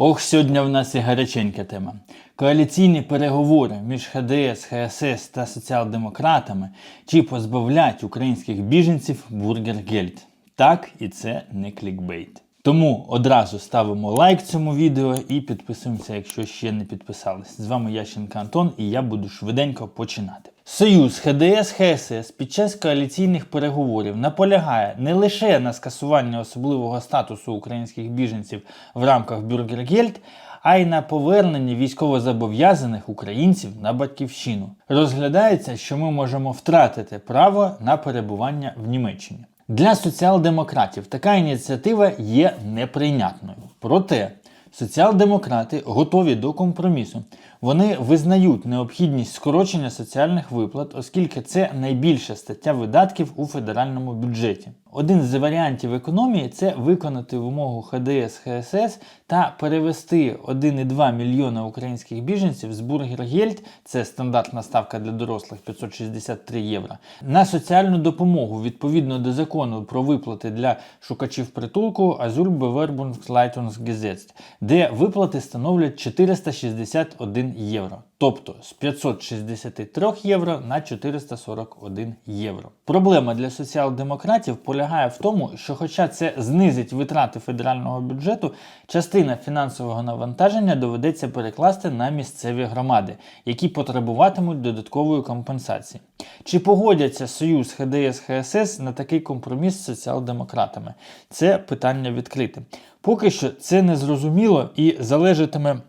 Ох, сьогодні в нас і гаряченька тема. Коаліційні переговори між ХДС, ХСС та соціал-демократами чи позбавлять українських біженців бургергельд. Так, і це не клікбейт. Тому одразу ставимо лайк цьому відео і підписуємося, якщо ще не підписались. З вами Ященко Антон і я буду швиденько починати. Союз ХДС ХСС під час коаліційних переговорів наполягає не лише на скасування особливого статусу українських біженців в рамках Бюргергельд, а й на поверненні військовозобов'язаних українців на батьківщину. Розглядається, що ми можемо втратити право на перебування в Німеччині. Для соціал-демократів така ініціатива є неприйнятною. Проте соціал-демократи готові до компромісу. Вони визнають необхідність скорочення соціальних виплат, оскільки це найбільша стаття видатків у федеральному бюджеті. Один з варіантів економії це виконати вимогу ХДС ХСС та перевести 1,2 мільйона українських біженців з Бургергельд, це стандартна ставка для дорослих 563 євро, на соціальну допомогу відповідно до закону про виплати для шукачів притулку Asylbewerbungsleitungsgesetz, де виплати становлять 461 євро. Тобто з 563 євро на 441 євро. Проблема для соціал-демократів полягає в тому, що, хоча це знизить витрати федерального бюджету, частина фінансового навантаження доведеться перекласти на місцеві громади, які потребуватимуть додаткової компенсації. Чи погодяться Союз ХДС ХСС на такий компроміс з соціал-демократами? Це питання відкрите. Поки що це не зрозуміло і залежатиме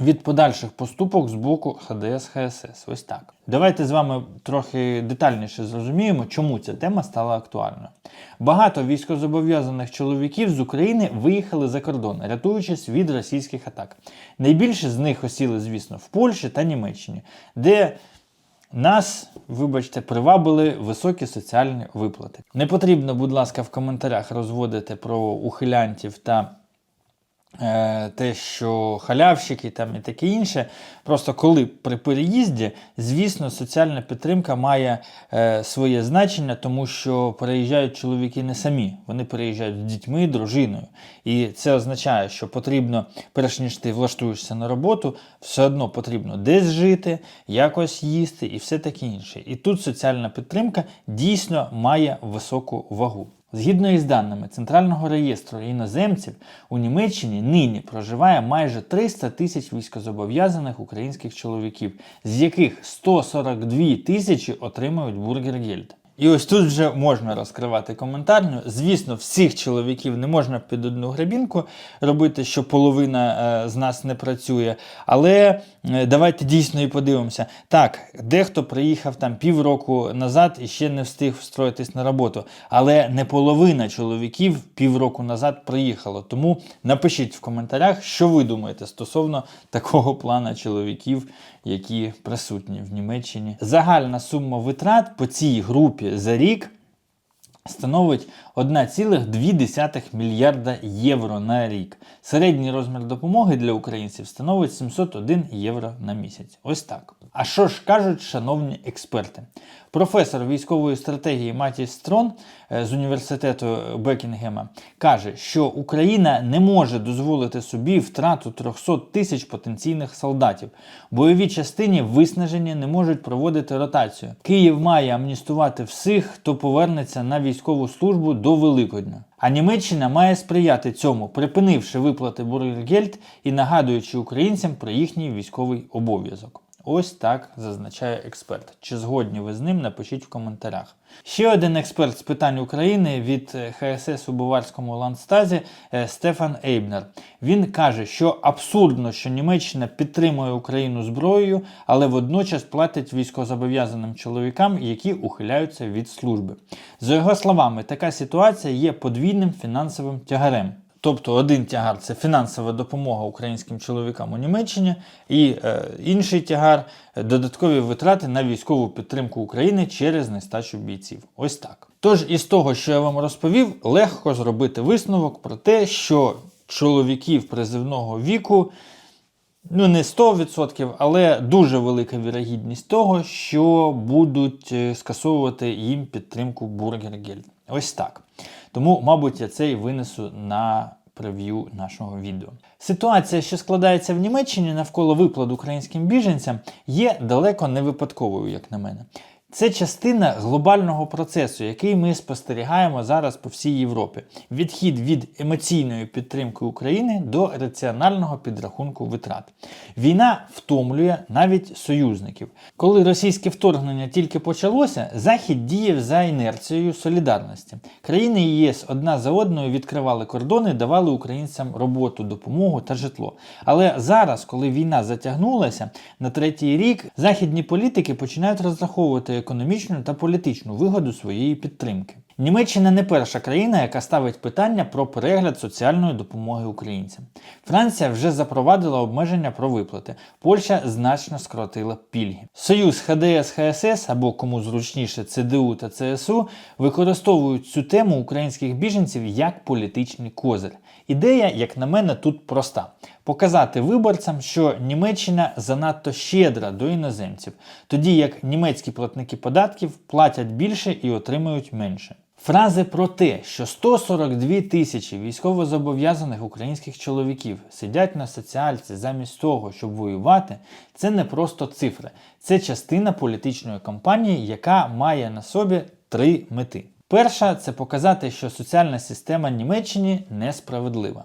від подальших поступок з боку ХДС ХСС. Ось так. Давайте з вами трохи детальніше зрозуміємо, чому ця тема стала актуальною. Багато військовозобов'язаних чоловіків з України виїхали за кордон, рятуючись від російських атак. Найбільше з них осіли, звісно, в Польщі та Німеччині, де нас, вибачте, привабили високі соціальні виплати. Не потрібно, будь ласка, в коментарях розводити про ухилянтів та те, що халявщики там і таке інше. Просто коли при переїзді, звісно, соціальна підтримка має е, своє значення, тому що переїжджають чоловіки не самі, вони переїжджають з дітьми, дружиною. І це означає, що потрібно, перш ніж ти влаштуєшся на роботу, все одно потрібно десь жити, якось їсти і все таке інше. І тут соціальна підтримка дійсно має високу вагу. Згідно із даними Центрального реєстру іноземців, у Німеччині нині проживає майже 300 тисяч військозобов'язаних українських чоловіків, з яких 142 тисячі отримують бургергельд. І ось тут вже можна розкривати коментарню. Звісно, всіх чоловіків не можна під одну гребінку робити, що половина е, з нас не працює. Але е, давайте дійсно і подивимося. Так, дехто приїхав там півроку назад і ще не встиг встроїтись на роботу. Але не половина чоловіків півроку назад приїхало. Тому напишіть в коментарях, що ви думаєте стосовно такого плана чоловіків, які присутні в Німеччині. Загальна сума витрат по цій групі за рік становить 1,2 мільярда євро на рік. Середній розмір допомоги для українців становить 701 євро на місяць. Ось так. А що ж кажуть шановні експерти? Професор військової стратегії Матіс Строн е, з університету Бекінгема каже, що Україна не може дозволити собі втрату 300 тисяч потенційних солдатів. Бойові частині виснажені не можуть проводити ротацію. Київ має амністувати всіх, хто повернеться на військову службу до Великодня. А Німеччина має сприяти цьому, припинивши виплати Бургергельд і нагадуючи українцям про їхній військовий обов'язок. Ось так зазначає експерт. Чи згодні ви з ним? Напишіть в коментарях. Ще один експерт з питань України від е, ХСС у Буварському ландстазі е, Стефан Ейбнер. Він каже, що абсурдно, що Німеччина підтримує Україну зброєю, але водночас платить військовозобов'язаним чоловікам, які ухиляються від служби. За його словами, така ситуація є подвійним фінансовим тягарем. Тобто один тягар це фінансова допомога українським чоловікам у Німеччині, і е, інший тягар додаткові витрати на військову підтримку України через нестачу бійців. Ось так. Тож із того, що я вам розповів, легко зробити висновок про те, що чоловіків призивного віку. Ну, не 100%, але дуже велика вірогідність того, що будуть е, скасовувати їм підтримку Бургергельд. Ось так. Тому, мабуть, я це і винесу на прев'ю нашого відео. Ситуація, що складається в Німеччині навколо виплат українським біженцям, є далеко не випадковою, як на мене. Це частина глобального процесу, який ми спостерігаємо зараз по всій Європі. Відхід від емоційної підтримки України до раціонального підрахунку витрат. Війна втомлює навіть союзників. Коли російське вторгнення тільки почалося, Захід діяв за інерцією солідарності. Країни ЄС одна за одною відкривали кордони, давали українцям роботу, допомогу та житло. Але зараз, коли війна затягнулася на третій рік, західні політики починають розраховувати економічну та політичну вигоду своєї підтримки. Німеччина не перша країна, яка ставить питання про перегляд соціальної допомоги українцям. Франція вже запровадила обмеження про виплати. Польща значно скоротила пільги. Союз ХДС ХСС або кому зручніше ЦДУ та ЦСУ використовують цю тему українських біженців як політичний козир. Ідея, як на мене, тут проста: показати виборцям, що Німеччина занадто щедра до іноземців, тоді як німецькі платники податків платять більше і отримують менше. Фрази про те, що 142 тисячі військовозобов'язаних українських чоловіків сидять на соціальці замість того, щоб воювати, це не просто цифри, це частина політичної кампанії, яка має на собі три мети. Перша це показати, що соціальна система Німеччині несправедлива.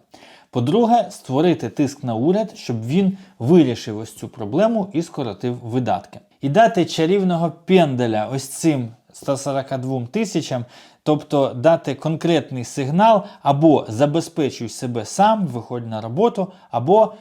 По-друге, створити тиск на уряд, щоб він вирішив ось цю проблему і скоротив видатки. І дати чарівного пенделя ось цим 142 тисячам, тобто дати конкретний сигнал або забезпечуй себе сам, виходь на роботу, або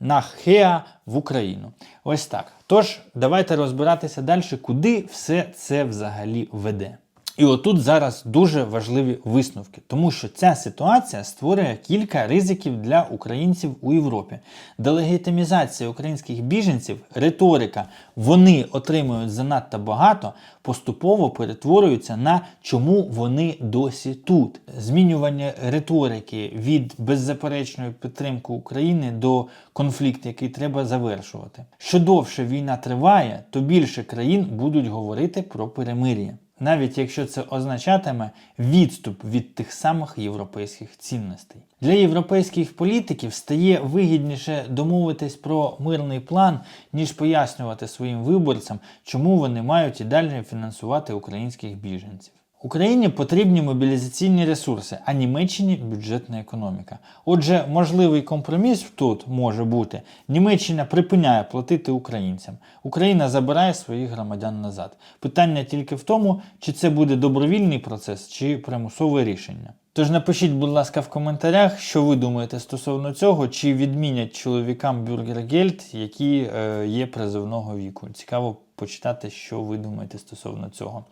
на ХЕА в Україну. Ось так. Тож, давайте розбиратися далі, куди все це взагалі веде. І отут зараз дуже важливі висновки, тому що ця ситуація створює кілька ризиків для українців у Європі. Делегітимізація українських біженців, риторика, вони отримують занадто багато, поступово перетворюються на чому вони досі тут. Змінювання риторики від беззаперечної підтримки України до конфлікту, який треба завершувати. Що довше війна триває, то більше країн будуть говорити про перемир'я навіть якщо це означатиме відступ від тих самих європейських цінностей. Для європейських політиків стає вигідніше домовитись про мирний план, ніж пояснювати своїм виборцям, чому вони мають і далі фінансувати українських біженців. Україні потрібні мобілізаційні ресурси, а Німеччині бюджетна економіка. Отже, можливий компроміс тут може бути: Німеччина припиняє платити українцям, Україна забирає своїх громадян назад. Питання тільки в тому, чи це буде добровільний процес, чи примусове рішення. Тож напишіть, будь ласка, в коментарях, що ви думаєте стосовно цього, чи відмінять чоловікам бюргергельд, які е, є призовного віку. Цікаво почитати, що ви думаєте стосовно цього.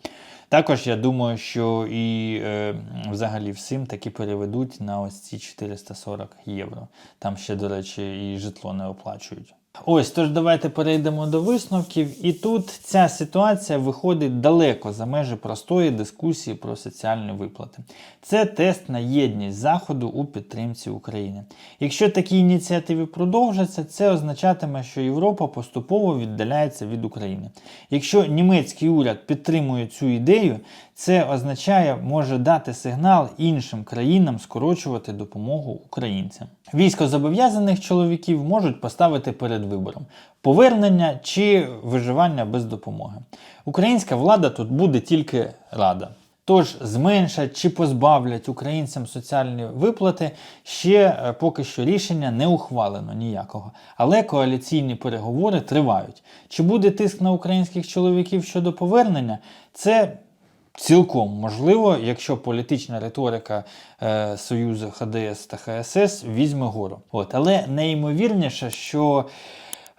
Також я думаю, що і е, взагалі всім таки переведуть на ось ці 440 євро. Там ще, до речі, і житло не оплачують. Ось, тож давайте перейдемо до висновків. І тут ця ситуація виходить далеко за межі простої дискусії про соціальні виплати. Це тест на єдність Заходу у підтримці України. Якщо такі ініціативи продовжаться, це означатиме, що Європа поступово віддаляється від України. Якщо німецький уряд підтримує цю ідею, це означає, може дати сигнал іншим країнам скорочувати допомогу українцям. Військозобов'язаних чоловіків можуть поставити перед вибором повернення чи виживання без допомоги. Українська влада тут буде тільки рада. Тож зменшать чи позбавлять українцям соціальні виплати ще е, поки що рішення не ухвалено ніякого. Але коаліційні переговори тривають. Чи буде тиск на українських чоловіків щодо повернення? Це Цілком можливо, якщо політична риторика е, Союзу ХДС та ХСС візьме гору. От, Але найімовірніше, що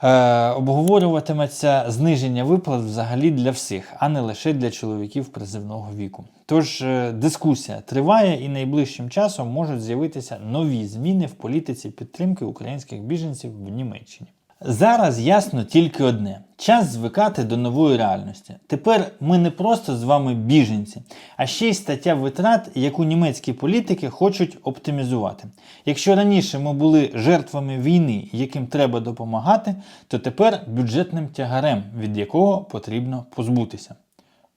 е, обговорюватиметься зниження виплат взагалі для всіх, а не лише для чоловіків призивного віку. Тож е, дискусія триває і найближчим часом можуть з'явитися нові зміни в політиці підтримки українських біженців в Німеччині. Зараз ясно тільки одне: час звикати до нової реальності. Тепер ми не просто з вами біженці, а ще й стаття витрат, яку німецькі політики хочуть оптимізувати. Якщо раніше ми були жертвами війни, яким треба допомагати, то тепер бюджетним тягарем, від якого потрібно позбутися.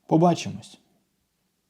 Побачимось!